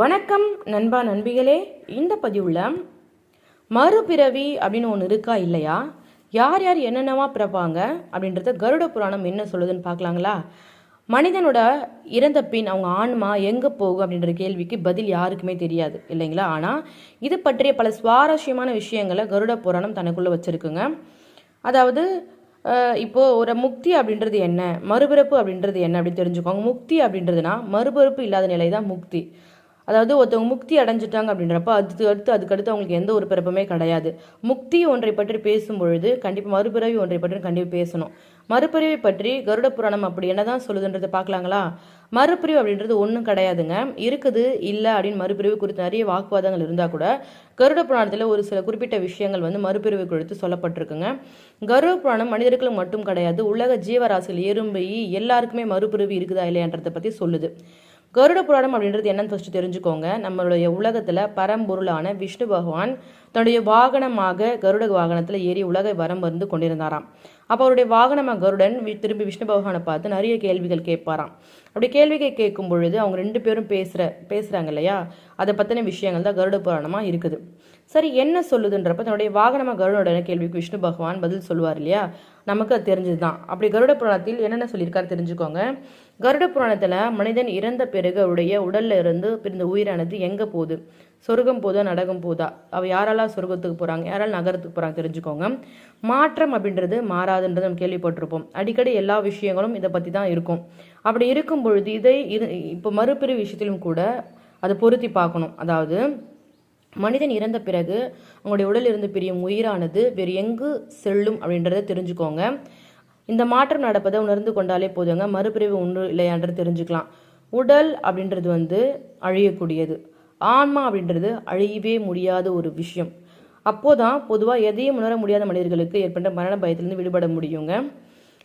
வணக்கம் நண்பா நண்பிகளே. இந்த பதிவுல மறுபிறவி அப்படின்னு ஒன்று இருக்கா இல்லையா? யார் யார் என்னென்னவா பிறப்பாங்க அப்படின்றத கருட புராணம் என்ன சொல்லுதுன்னு பார்க்கலாங்களா? மனிதனோட இறந்த பின் அவங்க ஆன்மா எங்கே போகும் அப்படின்ற கேள்விக்கு பதில் யாருக்குமே தெரியாது இல்லைங்களா? ஆனால் இது பற்றிய பல சுவாரஸ்யமான விஷயங்களை கருட புராணம் தனக்குள்ளே வச்சுருக்குங்க. அதாவது இப்போது ஒரு முக்தி அப்படின்றது என்ன? மறுபிறப்பு அப்படின்றது என்ன அப்படின்னு தெரிஞ்சுக்கோங்க. முக்தி அப்படின்றதுனா மறுபிறப்பு இல்லாத நிலை தான் முக்தி. அதாவது ஒருத்தவங்க முக்தி அடைஞ்சிட்டாங்க அப்படின்றப்ப அதுக்கு அடுத்து அதுக்கடுத்து அவங்களுக்கு எந்த ஒரு பிறப்புமே கிடையாது. முக்தி ஒன்றை பற்றி பேசும் பொழுது கண்டிப்பாக மறுபிறவி ஒன்றை பற்றி கண்டிப்பாக பேசணும். மறுபிறவி பற்றி கருட புராணம் அப்படி என்னதான் சொல்லுதுன்றதை பார்க்கலாங்களா? மறுபிரிவு அப்படின்றது ஒன்றும் கிடையாதுங்க. இருக்குது இல்லை அப்படின்னு மறுபிரிவு குறித்து நிறைய வாக்குவாதங்கள் இருந்தால் கூட கருட புராணத்தில் ஒரு சில குறிப்பிட்ட விஷயங்கள் வந்து மறுபிரிவு குறித்து சொல்லப்பட்டிருக்குங்க. கருட புராணம் மனிதர்களுக்கு மட்டும் கிடையாது உலக ஜீவராசிகள் எறும்பு எல்லாருக்குமே மறுபிரிவு இருக்குதா இல்லையான்றதை பற்றி சொல்லுது. கருட புராணம் அப்படின்றது என்னன்னு ஃபர்ஸ்ட் தெரிஞ்சுக்கோங்க. நம்மளுடைய உலகத்துல பரம்பொருளான விஷ்ணு பகவான் தன்னுடைய வாகனமாக கருட வாகனத்துல ஏறி உலகை வரம் வந்து கொண்டிருந்தாராம். அப்போ அவருடைய வாகனமாக கருடன் வி- திரும்பி விஷ்ணு பகவானை பார்த்து நிறைய கேள்விகள் கேட்பாராம். அப்படி கேள்விகள் கேட்கும் பொழுது அவங்க ரெண்டு பேரும் பேசுகிற பேசுகிறாங்க இல்லையா? அதை பற்றின விஷயங்கள் தான் கருட புராணமாக இருக்குது. சரி என்ன சொல்லுதுன்றப்ப தன்னுடைய வாகனமாக கருடனுடைய கேள்விக்கு விஷ்ணு பகவான் பதில் சொல்லுவார் இல்லையா? நமக்கு அது தெரிஞ்சது தான் அப்படி கருட புராணத்தில் என்னென்ன சொல்லியிருக்காரு தெரிஞ்சுக்கோங்க. கருட புராணத்தில் மனிதன் இறந்த பிறகு அவருடைய உடல்ல இருந்து பிறந்த உயிரானது எங்கே போகுது? சொர்க்கம் போதா நடகம் போதா? அவள் யாரெல்லாம் சொர்க்கத்துக்கு போகிறாங்க யாரால் நகரத்துக்கு போகிறாங்க தெரிஞ்சுக்கோங்க. மாற்றம் அப்படின்றது மாறாதுன்றது நம்ம கேள்விப்பட்டிருப்போம். அடிக்கடி எல்லா விஷயங்களும் இதை பற்றி தான் இருக்கும். அப்படி இருக்கும் பொழுது இதை இது இப்போ மறுபிரி விஷயத்திலும் கூட அதை பொருத்தி பார்க்கணும். அதாவது மனிதன் இறந்த பிறகு அவங்களுடைய உடலில் இருந்து பிரியும் உயிரானது வேறு எங்கு செல்லும் அப்படின்றத தெரிஞ்சுக்கோங்க. இந்த மாற்றம் நடப்பதை உணர்ந்து கொண்டாலே போதுங்க. மறுபிரிவு ஒன்று இல்லையான்றது தெரிஞ்சுக்கலாம். உடல் அப்படின்றது வந்து அழியக்கூடியது. ஆன்மா அப்படின்றது அழியவே முடியாத ஒரு விஷயம். அப்போதான் பொதுவாக எதையும் உணர முடியாத மனிதர்களுக்கு ஏற்பட்ட மரண பயத்திலிருந்து விடுபட முடியுங்க.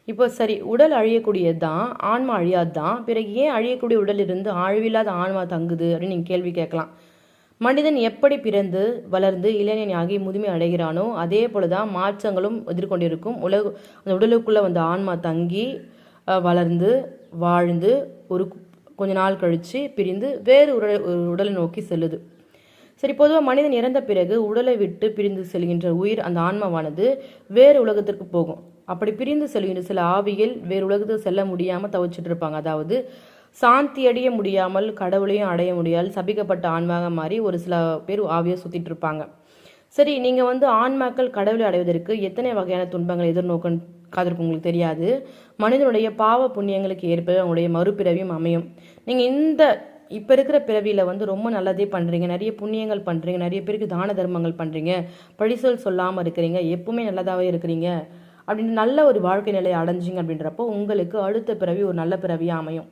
இப்போ சரி உடல் அழியக்கூடியது தான் ஆன்மா அழியாது தான் பிறகு ஏன் அழியக்கூடிய உடல் இருந்து ஆழ்வில்லாத ஆன்மா தங்குது அப்படின்னு நீங்கள் கேள்வி கேட்கலாம். மனிதன் எப்படி பிறந்து வளர்ந்து இளைஞனாகி முதுமை அடைகிறானோ அதே போல தான் மாற்றங்களும் எதிர்கொண்டிருக்கும். உலக அந்த உடலுக்குள்ளே வந்த ஆன்மா தங்கி வளர்ந்து வாழ்ந்து ஒரு கொஞ்ச நாள் கழித்து பிரிந்து வேறு உடல் ஒரு உடலை நோக்கி செல்லுது. சரி பொதுவாக மனிதன் இறந்த பிறகு உடலை விட்டு பிரிந்து செல்கின்ற உயிர் அந்த ஆன்மாவானது வேறு உலகத்திற்கு போகும். அப்படி பிரிந்து செல்கின்ற சில ஆவிகள் வேறு உலகத்துக்கு செல்ல முடியாமல் தவிச்சிட்டு இருப்பாங்க. அதாவது சாந்தி அடைய முடியாமல் கடவுளையும் அடைய முடியாது சபிக்கப்பட்ட ஆன்மாக மாறி ஒரு சில பேர் ஆவியை சுற்றிட்டு இருப்பாங்க. சரி நீங்கள் வந்து ஆன்மாக்கள் கடவுளை அடைவதற்கு எத்தனை வகையான துன்பங்களை எதிர்நோக்க காத்திருக்கும் உங்களுக்கு தெரியாது. மனிதனுடைய பாவ புண்ணியங்களுக்கு ஏற்ப அவங்களுடைய மறுபிறவியும் அமையும். நீங்கள் இந்த இப்போ இருக்கிற பிறவியில் வந்து ரொம்ப நல்லதே பண்ணுறீங்க நிறைய புண்ணியங்கள் பண்ணுறீங்க நிறைய பேருக்கு தான தர்மங்கள் பண்ணுறீங்க பழிசொல் சொல்லாமல் இருக்கிறீங்க. எப்பவுமே நல்லதாகவே இருக்கிறீங்க. அப்படின்னு நல்ல ஒரு வாழ்க்கை நிலையை அடைஞ்சிங்க அப்படின்றப்போ உங்களுக்கு அடுத்த பிறவி ஒரு நல்ல பிறவியாக அமையும்.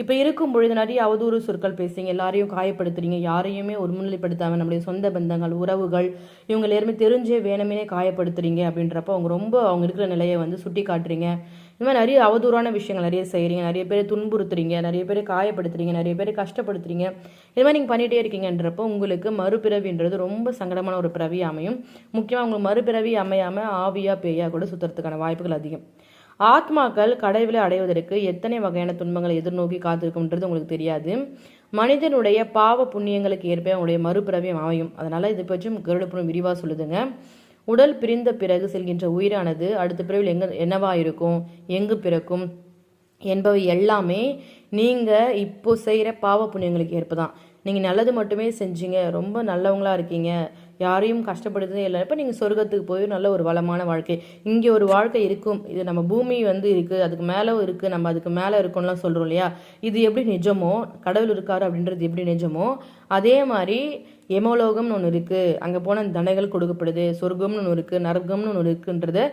இப்போ இருக்கும் பொழுது நிறைய அவதூறு சொற்கள் பேசுறீங்க எல்லாரையும் காயப்படுத்துறீங்க யாரையுமே ஒரு முன்னிலைப்படுத்தாம நம்முடைய சொந்த பந்தங்கள் உறவுகள் இவங்க எல்லாருமே தெரிஞ்சே வேணுமே காயப்படுத்துறீங்க அப்படின்றப்ப அவங்க ரொம்ப அவங்க இருக்கிற நிலையை வந்து சுட்டி காட்டுறீங்க. இந்த மாதிரி நிறைய அவதூறான விஷயங்கள் நிறைய செய்கிறீங்க நிறைய பேர் துன்புறுத்துறீங்க நிறைய பேர் காயப்படுத்துறீங்க நிறைய பேர் கஷ்டப்படுத்துறீங்க. இது மாதிரி நீங்கள் பண்ணிகிட்டே இருக்கீங்கன்றப்போ உங்களுக்கு மறுபிறவின்றது ரொம்ப சங்கடமான ஒரு பிறவி அமையும். முக்கியமாக உங்களுக்கு மறுபிறவி அமையாமல் ஆவியா பேயா கூட சுத்துறதுக்கான வாய்ப்புகள் அதிகம். ஆத்மாக்கள் கடவுளை அடைவதற்கு எத்தனை வகையான துன்பங்களை எதிர்நோக்கி காத்திருக்கும்ன்றது உங்களுக்கு தெரியாது. மனிதனுடைய பாவ புண்ணியங்களுக்கு ஏற்ப அவனுடைய மறுபிறவியம் அமையும். அதனால இதை பற்றி கருடப்புறம் விரிவாக சொல்லுதுங்க. உடல் பிரிந்த பிறகு செல்கின்ற உயிரானது அடுத்த பிறவில் எங்க என்னவா இருக்கும்? எங்கு பிறக்கும்? என்பவை எல்லாமே நீங்கள் இப்போ செய்கிற பாவ புண்ணியங்களுக்கு ஏற்ப தான் நீங்கள் நல்லது மட்டுமே செஞ்சீங்க ரொம்ப நல்லவங்களா இருக்கீங்க யாரையும் கஷ்டப்படுத்துதே இல்லை. இப்போ நீங்கள் சொர்க்கத்துக்கு போய் நல்ல ஒரு வளமான வாழ்க்கை. இங்கே ஒரு வாழ்க்கை இருக்கும். இது நம்ம பூமி வந்து இருக்குது அதுக்கு மேலே இருக்குது நம்ம அதுக்கு மேலே இருக்கோம்லாம் சொல்கிறோம் இல்லையா? இது எப்படி நிஜமோ? கடவுள் இருக்காரு அப்படின்றது எப்படி நிஜமோ? அதே மாதிரி எமோலோகம்னு ஒன்று இருக்குது அங்கே போன தண்டைகள் கொடுக்கப்படுது. சொர்க்கம்னு ஒன்று இருக்குது நரகம்னு ஒன்று இருக்குன்றது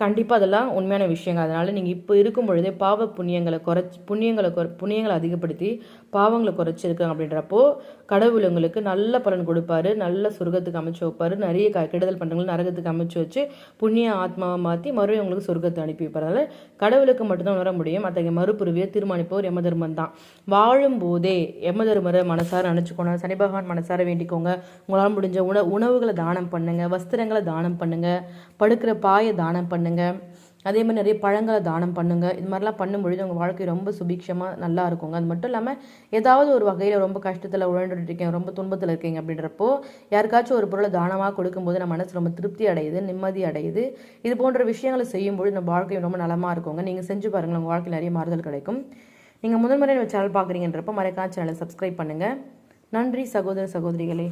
கண்டிப்பாக அதெல்லாம் உண்மையான விஷயங்கள் அதனால் நீங்கள் இப்போ இருக்கும் பொழுதே பாவ புண்ணியங்களை குறைச்சி புண்ணியங்களை குறை புண்ணியங்களை அதிகப்படுத்தி பாவங்களை குறைச்சிருக்காங்க அப்படின்றப்போ கடவுள் உங்களுக்கு நல்ல பலன் கொடுப்பாரு. நல்ல சொர்க்கத்துக்கு அமைச்சு வைப்பார். நிறைய க கெடுதல் பண்ணுறவங்களும் நரகத்துக்கு அமைச்சு வச்சு புண்ணிய ஆத்மாவை மாற்றி மறுபடியும் உங்களுக்கு சொர்க்கத்தை அனுப்பி வைப்பார். அதனால் கடவுளுக்கு மட்டும்தான் உணர முடியும். அத்தகைய மறுபுருவியை தீர்மானிப்பவர் யமதர்மன் தான் வாழும் போதே யமதர்மரை மனசார நினச்சிக்கோங்க சனி பகவான் மனசார வேண்டிக்கோங்க. உங்களால் முடிஞ்ச உண உணவுகளை தானம் பண்ணுங்க. வஸ்திரங்களை தானம் பண்ணுங்க. படுக்கிற பாயை தானம் பண்ணுங்க. அதே மாதிரி நிறைய பழங்களை தானம் பண்ணுங்கள் இது மாதிரிலாம் பண்ணும்பொழுது உங்கள் வாழ்க்கை ரொம்ப சுபிக்ஷமாக நல்லா இருக்குங்க. அது மட்டும் இல்லாமல் ஏதாவது ஒரு வகையில் ரொம்ப கஷ்டத்தில் உழண்டுட்டு இருக்கீங்க ரொம்ப துன்பத்தில் இருக்கீங்க அப்படின்றப்போ யாருக்காச்சும் ஒரு பொருளை தானமாக கொடுக்கும்போது நம்ம மனசு ரொம்ப திருப்தி அடையுது நிம்மதி அடையுது. இது போன்ற விஷயங்களை செய்யும்போது நம்ம வாழ்க்கை ரொம்ப நலமாக இருக்குங்க. நீங்கள் செஞ்சு பாருங்கள் உங்கள் வாழ்க்கையில் நிறைய மாறுதல் கிடைக்கும். நீங்கள் முதல் முறை நம்ம சேனல் பார்க்குறீங்கன்றப்போ மறக்காம சேனலை சப்ஸ்கிரைப் பண்ணுங்கள் நன்றி சகோதர சகோதரிகளே.